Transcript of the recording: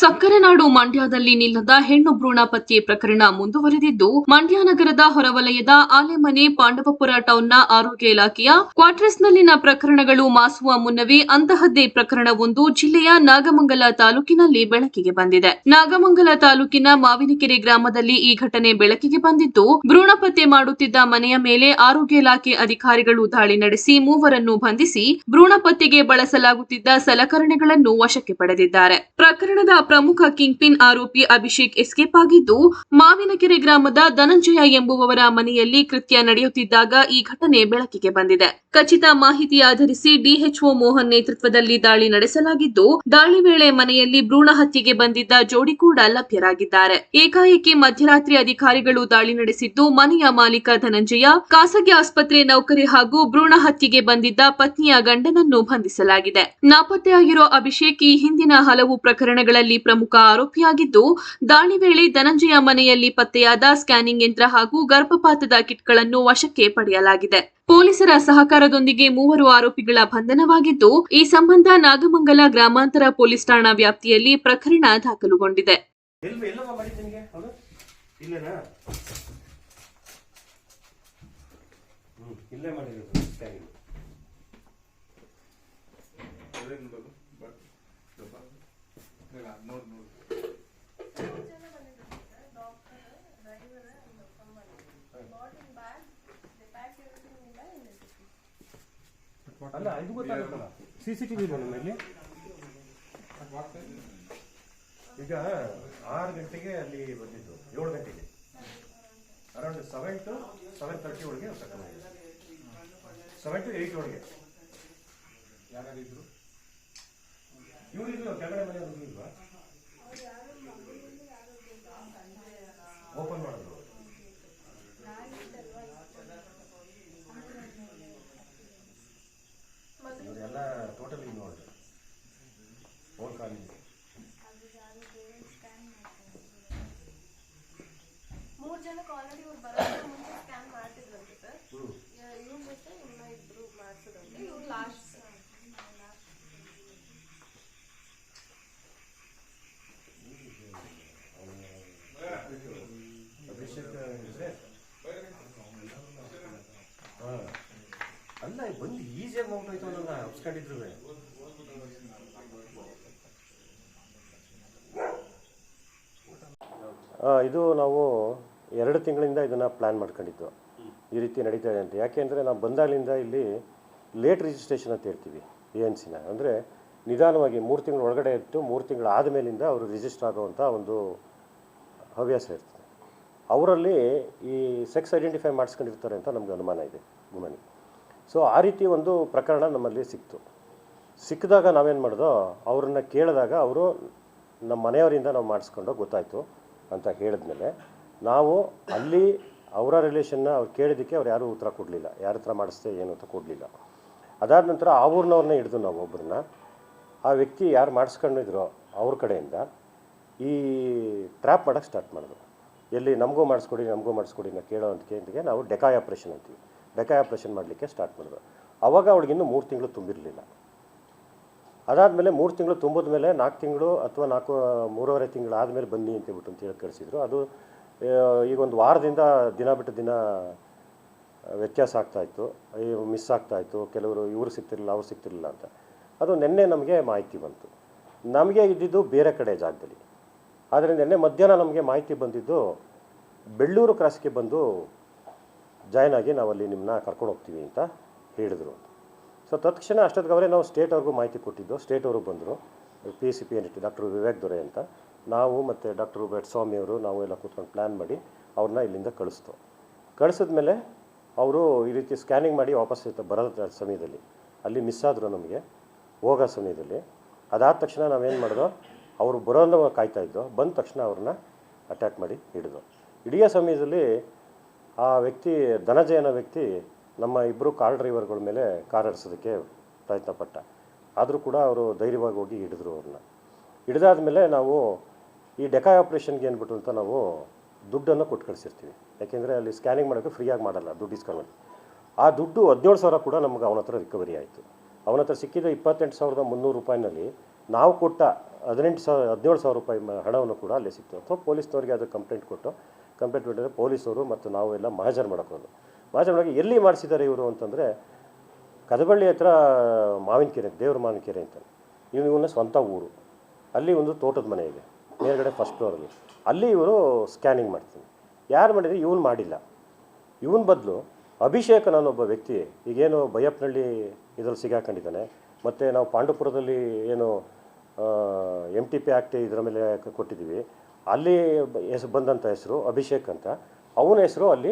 ಸಕ್ಕರೆ ನಾಡು ಮಂಡ್ಯದಲ್ಲಿ ನಿಲ್ಲದ ಹೆಣ್ಣು ಭ್ರೂಣ ಪತ್ತೆ ಪ್ರಕರಣ ಮುಂದುವರೆದಿದ್ದು, ಮಂಡ್ಯ ನಗರದ ಹೊರವಲಯದ ಆಲೆಮನೆ ಪಾಂಡವಪುರ ಟೌನ್ನ ಆರೋಗ್ಯ ಇಲಾಖೆಯ ಕ್ವಾರ್ಟರ್ಸ್ನಲ್ಲಿನ ಪ್ರಕರಣಗಳು ಮಾಸುವ ಮುನ್ನವೇ ಅಂತಹದ್ದೇ ಪ್ರಕರಣವೊಂದು ಜಿಲ್ಲೆಯ ನಾಗಮಂಗಲ ತಾಲೂಕಿನಲ್ಲಿ ಬೆಳಕಿಗೆ ಬಂದಿದೆ. ನಾಗಮಂಗಲ ತಾಲೂಕಿನ ಮಾವಿನಕೆರೆ ಗ್ರಾಮದಲ್ಲಿ ಈ ಘಟನೆ ಬೆಳಕಿಗೆ ಬಂದಿದ್ದು ಭ್ರೂಣ ಪತ್ತೆ ಮಾಡುತ್ತಿದ್ದ ಮನೆಯ ಮೇಲೆ ಆರೋಗ್ಯ ಇಲಾಖೆ ಅಧಿಕಾರಿಗಳು ದಾಳಿ ನಡೆಸಿ ಮೂವರನ್ನು ಬಂಧಿಸಿ ಭ್ರೂಣ ಪತ್ತೆಗೆ ಬಳಸಲಾಗುತ್ತಿದ್ದ ಸಲಕರಣೆಗಳನ್ನು ವಶಕ್ಕೆ ಪಡೆದಿದ್ದಾರೆ. ಪ್ರಕರಣದ ಪ್ರಮುಖ ಕಿಂಗ್ ಪಿನ್ ಆರೋಪಿ ಅಭಿಷೇಕ್ ಎಸ್ಕೇಪ್ ಆಗಿದ್ದು, ಮಾವಿನಕೆರೆ ಗ್ರಾಮದ ಧನಂಜಯ ಎಂಬುವವರ ಮನೆಯಲ್ಲಿ ಕೃತ್ಯ ನಡೆಯುತ್ತಿದ್ದಾಗ ಈ ಘಟನೆ ಬೆಳಕಿಗೆ ಬಂದಿದೆ. ಖಚಿತ ಮಾಹಿತಿ ಆಧರಿಸಿ ಡಿಎಚ್ಒ ಮೋಹನ್ ನೇತೃತ್ವದಲ್ಲಿ ದಾಳಿ ನಡೆಸಲಾಗಿದ್ದು, ದಾಳಿ ವೇಳೆ ಮನೆಯಲ್ಲಿ ಭ್ರೂಣ ಹತ್ಯೆಗೆ ಬಂದಿದ್ದ ಜೋಡಿ ಕೂಡ ಲಭ್ಯರಾಗಿದ್ದಾರೆ. ಏಕಾಏಕಿ ಮಧ್ಯರಾತ್ರಿ ಅಧಿಕಾರಿಗಳು ದಾಳಿ ನಡೆಸಿದ್ದು, ಮನೆಯ ಮಾಲೀಕ ಧನಂಜಯ, ಖಾಸಗಿ ಆಸ್ಪತ್ರೆ ನೌಕರಿ ಹಾಗೂ ಭ್ರೂಣ ಹತ್ಯೆಗೆ ಬಂದಿದ್ದ ಪತ್ನಿಯ ಗಂಡನನ್ನು ಬಂಧಿಸಲಾಗಿದೆ. ನಾಪತ್ತೆಯಾಗಿರೋ ಅಭಿಷೇಕ್ ಈ ಹಿಂದಿನ ಹಲವು ಪ್ರಕರಣಗಳಲ್ಲಿ ಪ್ರಮುಖ ಆರೋಪಿಯಾಗಿದ್ದು, ದಾಳಿ ವೇಳೆ ಧನಂಜಯ ಮನೆಯಲ್ಲಿ ಪತ್ತೆಯಾದ ಸ್ಕ್ಯಾನಿಂಗ್ ಯಂತ್ರ ಹಾಗೂ ಗರ್ಭಪಾತದ ಕಿಟ್ಗಳನ್ನು ವಶಕ್ಕೆ ಪಡೆಯಲಾಗಿದೆ. ಪೊಲೀಸರ ಸಹಕಾರದೊಂದಿಗೆ ಮೂವರು ಆರೋಪಿಗಳ ಬಂಧನವಾಗಿದ್ದು, ಈ ಸಂಬಂಧ ನಾಗಮಂಗಲ ಗ್ರಾಮಾಂತರ ಪೊಲೀಸ್ ಠಾಣಾ ವ್ಯಾಪ್ತಿಯಲ್ಲಿ ಪ್ರಕರಣ ದಾಖಲುಗೊಂಡಿದೆ. ಇಲ್ಲೇ ಮಾಡಿರೋದು, ಸ್ಕ್ಯಾನಿಂಗ್. ಅಲ್ಲ ಇದು ಗೊತ್ತಾಗುತ್ತಲ್ಲ? ಸಿ ಸಿ ಟಿ ವಿ ನಿಮ್ಮಲ್ಲಿ ಈಗ ಆರು ಗಂಟೆಗೆ ಅಲ್ಲಿ ಬಂದಿದ್ದು, ಏಳು ಗಂಟೆಗೆ. Around seven to seven thirty ಒಳಗೆ ಸೆವೆನ್ ಟು ಏಯ್ಟ್ ಒಳಗೆ. ಯಾರು ಇವ್ರು ಇಲ್ಲ ಕೆಳಗಡೆ ಮನೆ ಇಲ್ವಾ ಇದು ನಾವು ಎರಡು ತಿಂಗಳಿಂದ ಇದನ್ನು ಪ್ಲ್ಯಾನ್ ಮಾಡ್ಕೊಂಡಿದ್ದು. ಈ ರೀತಿ ನಡೀತಾ ಇದೆ ಅಂತ. ಯಾಕೆಂದರೆ ನಾವು ಬಂದಾಗಲಿಂದ ಇಲ್ಲಿ ಲೇಟ್ ರಿಜಿಸ್ಟ್ರೇಷನ್ ಅಂತ ಹೇಳ್ತೀವಿ ಎ ಎನ್ ಸಿನ ಅಂದರೆ ನಿಧಾನವಾಗಿ ಮೂರು ತಿಂಗಳ ಒಳಗಡೆ ಇಟ್ಟು ಮೂರು ತಿಂಗಳು ಆದಮೇಲಿಂದ ಅವರು ರಿಜಿಸ್ಟರ್ ಆಗುವಂಥ ಒಂದು ಹವ್ಯಾಸ ಇರ್ತದೆ. ಅವರಲ್ಲಿ ಈ ಸೆಕ್ಸ್ ಐಡೆಂಟಿಫೈ ಮಾಡಿಸ್ಕೊಂಡಿರ್ತಾರೆ ಅಂತ ನಮಗೆ ಅನುಮಾನ ಇದೆ ವುಮನ್ ಸೊ ಆ ರೀತಿ ಒಂದು ಪ್ರಕರಣ ನಮ್ಮಲ್ಲಿ ಸಿಕ್ತು. ಸಿಕ್ಕಿದಾಗ ನಾವೇನು ಮಾಡಿದೋ ಅವ್ರನ್ನ ಕೇಳಿದಾಗ ಅವರು ನಮ್ಮ ಮನೆಯವರಿಂದ ನಾವು ಮಾಡಿಸ್ಕೊಂಡು ಗೊತ್ತಾಯಿತು ಅಂತ ಹೇಳಿದ್ಮೇಲೆ, ನಾವು ಅಲ್ಲಿ ಅವರ ರಿಲೇಷನ್ನ ಅವ್ರು ಕೇಳಿದ್ದಕ್ಕೆ ಅವ್ರು ಯಾರೂ ಉತ್ತರ ಕೊಡಲಿಲ್ಲ. ಯಾರ ಹತ್ರ ಮಾಡಿಸ್ದೆ, ಏನು ಅಂತ ಕೊಡಲಿಲ್ಲ. ಅದಾದ ನಂತರ ಆ ಊರಿನವ್ರನ್ನ ಹಿಡಿದು ನಾವು ಒಬ್ಬರನ್ನ ಆ ವ್ಯಕ್ತಿ ಯಾರು ಮಾಡಿಸ್ಕೊಂಡಿದ್ರೋ ಅವ್ರ ಕಡೆಯಿಂದ ಈ ಟ್ರ್ಯಾಪ್ ಮಾಡೋಕ್ಕೆ ಸ್ಟಾರ್ಟ್ ಮಾಡಿದ್ರು. ಎಲ್ಲಿ ನಮಗೂ ಮಾಡಿಸ್ಕೊಡಿ ನಮಗೂ ಮಾಡಿಸ್ಕೊಡಿ ಅಂತ ಕೇಳೋ ಅಂತ ಕೇಳಿಗೆ ನಾವು ಡೆಕಾಯ್ ಆಪ್ರೇಷನ್ ಅಂತೀವಿ. ಡೆಕಾಯ್ ಆಪ್ರೇಷನ್ ಮಾಡಲಿಕ್ಕೆ ಸ್ಟಾರ್ಟ್ ಮಾಡಿದ್ರು. ಅವಾಗ ಅವಳಿಗಿನ್ನೂ ಮೂರು ತಿಂಗಳು ತುಂಬಿರಲಿಲ್ಲ. ಅದಾದಮೇಲೆ ಮೂರು ತಿಂಗಳು ತುಂಬಿದ ಮೇಲೆ ನಾಲ್ಕು ತಿಂಗಳು ಅಥವಾ ನಾಲ್ಕು, ಮೂರುವರೆ ತಿಂಗಳು ಆದಮೇಲೆ ಬನ್ನಿ ಅಂತ ಹೇಳ್ಬಿಟ್ಟು ಅಂತ ಹೇಳಿ ಕಳಿಸಿದ್ರು. ಅದು ಈಗ ಒಂದು ವಾರದಿಂದ ದಿನ ಬಿಟ್ಟು ದಿನ ವ್ಯತ್ಯಾಸ ಆಗ್ತಾಯಿತ್ತು ಮಿಸ್ ಆಗ್ತಾಯಿತ್ತು ಕೆಲವರು ಇವರು ಸಿಗ್ತಿರಲಿಲ್ಲ, ಅವ್ರು ಸಿಗ್ತಿರಲಿಲ್ಲ ಅಂತ. ಅದು ನಿನ್ನೆ ನಮಗೆ ಮಾಹಿತಿ ಬಂತು. ನಮಗೆ ಇದ್ದಿದ್ದು ಬೇರೆ ಕಡೆ ಜಾಗದಲ್ಲಿ. ಆದರೆ ನಿನ್ನೆ ಮಧ್ಯಾಹ್ನ ನಮಗೆ ಮಾಹಿತಿ ಬಂದಿದ್ದು ಬೆಳ್ಳೂರು ಕ್ರಾಸ್ಗೆ ಬಂದು ಜಾಯ್ನ್ ಆಗಿ ನಾವಲ್ಲಿ ನಿಮ್ಮನ್ನ ಕರ್ಕೊಂಡು ಹೋಗ್ತೀವಿ ಅಂತ ಹೇಳಿದರು ಸೊ ತತ್ಕ್ಷಣ ಅಷ್ಟೊತ್ತಿಗೆ ಅವರೇ ನಾವು ಸ್ಟೇಟ್ ಅವ್ರಿಗೂ ಮಾಹಿತಿ ಕೊಟ್ಟಿದ್ದು ಸ್ಟೇಟ್ ಅವರು ಬಂದರು. P C P N doctor Vivek Dore ಅಂತ. ನಾವು ಮತ್ತು ಡಾಕ್ಟರ್ ಸ್ವಾಮಿ ಅವರು, ನಾವು ಎಲ್ಲ ಕೂತ್ಕೊಂಡು ಪ್ಲ್ಯಾನ್ ಮಾಡಿ ಅವ್ರನ್ನ ಇಲ್ಲಿಂದ ಕಳಿಸ್ತು. ಕಳಿಸಿದ್ಮೇಲೆ ಅವರು ಈ ರೀತಿ ಸ್ಕ್ಯಾನಿಂಗ್ ಮಾಡಿ ವಾಪಸ್ ಬರೋ ಸಮಯದಲ್ಲಿ, ಅಲ್ಲಿ ಮಿಸ್ ಆದರು ನಮಗೆ, ಹೋಗೋ ಸಮಯದಲ್ಲಿ. ಅದಾದ ತಕ್ಷಣ ನಾವೇನು ಮಾಡಿದೋ ಅವರು ಬರೋದು ಕಾಯ್ತಾ ಇದ್ದೋ ಬಂದ ತಕ್ಷಣ ಅವ್ರನ್ನ ಅಟ್ಯಾಕ್ ಮಾಡಿ ಹಿಡಿದು ಇಡೀ ಸಮಯದಲ್ಲಿ ಆ ವ್ಯಕ್ತಿ ಧನಜಯನ ವ್ಯಕ್ತಿ ನಮ್ಮ ಇಬ್ಬರು ಕಾರ್ ಡ್ರೈವರ್ಗಳ ಮೇಲೆ ಕಾರ್ ಹರಿಸೋದಕ್ಕೆ ಪ್ರಯತ್ನ ಪಟ್ಟ ಆದರೂ ಕೂಡ ಅವರು ಧೈರ್ಯವಾಗಿ ಹೋಗಿ ಹಿಡಿದ್ರು ಅವ್ರನ್ನ. ಹಿಡಿದಾದ ಮೇಲೆ ನಾವು ಈ ಡೆಕಾಯ್ ಆಪ್ರೇಷನ್ಗೆ ಏನ್ಬಿಟ್ಟು ಅಂತ ನಾವು ದುಡ್ಡನ್ನು ಕೊಟ್ಟು ಕಳಿಸಿರ್ತೀವಿ. ಯಾಕೆಂದರೆ ಅಲ್ಲಿ ಸ್ಕ್ಯಾನಿಂಗ್ ಮಾಡೋಕ್ಕೆ ಫ್ರೀಯಾಗಿ ಮಾಡಲ್ಲ ದುಡ್ಡು ಇಸ್ಕೊಂಡು ಆ ದುಡ್ಡು ಹದಿನೇಳು ಸಾವಿರ ಕೂಡ ನಮ್ಗೆ ಅವನ ಹತ್ರ ರಿಕವರಿ ಆಯಿತು. ಅವನ ಹತ್ರ ಸಿಕ್ಕಿದ ಇಪ್ಪತ್ತೆಂಟು ಸಾವಿರದ ಮುನ್ನೂರು ರೂಪಾಯಿನಲ್ಲಿ ನಾವು ಕೊಟ್ಟ ಹದಿನೆಂಟು ಸಾವಿರ, ಹದಿನೇಳು ಸಾವಿರ ರೂಪಾಯಿ ಹಣವನ್ನು ಕೂಡ ಅಲ್ಲೇ ಸಿಕ್ತು. ಅಥವಾ ಪೊಲೀಸ್ನವರಿಗೆ ಅದು ಕಂಪ್ಲೇಂಟ್ ಕೊಟ್ಟು, ಕಂಪ್ಲೇಂಟ್ ಕೊಟ್ಟಿದ್ರೆ ಪೊಲೀಸರು ಮತ್ತು ನಾವು ಎಲ್ಲ ಮಹಾಜರ್ ಮಾಡ್ಕೊಂಡು ಮಹಾಜರ್ ಮಾಡೋಕೆ ಎಲ್ಲಿ ಮಾಡಿಸಿದ್ದಾರೆ ಇವರು ಅಂತಂದರೆ, ಕದಬಳ್ಳಿ ಹತ್ರ ಮಾವಿನಕೆರೆ ದೇವ್ರ ಮಾವಿನಕೆರೆ ಅಂತ. ಇವ್ನು ಇವನ ಸ್ವಂತ ಊರು. ಅಲ್ಲಿ ಒಂದು ತೋಟದ ಮನೆ ಇದೆ, ಮೇಲ್ಗಡೆ ಫಸ್ಟ್ ಫ್ಲೋರಲ್ಲಿ ಅಲ್ಲಿ. ಇವರು ಸ್ಕ್ಯಾನಿಂಗ್ ಮಾಡ್ತೀನಿ ಯಾರು ಮಾಡಿದರೆ? ಇವನು ಮಾಡಿಲ್ಲ. ಇವನ ಬದಲು ಅಭಿಷೇಕ್ ನಾನೊಬ್ಬ ವ್ಯಕ್ತಿ, ಈಗೇನು ಬೈಯಪ್ಪನಹಳ್ಳಿ ಇದರಲ್ಲಿ ಸಿಗಾಕೊಂಡಿದ್ದಾನೆ, ಮತ್ತು ನಾವು ಪಾಂಡುಪುರದಲ್ಲಿ ಏನು ಎಂ ಟಿ ಪಿ ಆ್ಯಕ್ಟ್ ಇದರ ಮೇಲೆ ಕೊಟ್ಟಿದ್ದೀವಿ. ಅಲ್ಲಿ ಹೆಸರು ಬಂದಂಥ ಹೆಸರು ಅಭಿಷೇಕ್ ಅಂತ. ಅವನ ಹೆಸರು ಅಲ್ಲಿ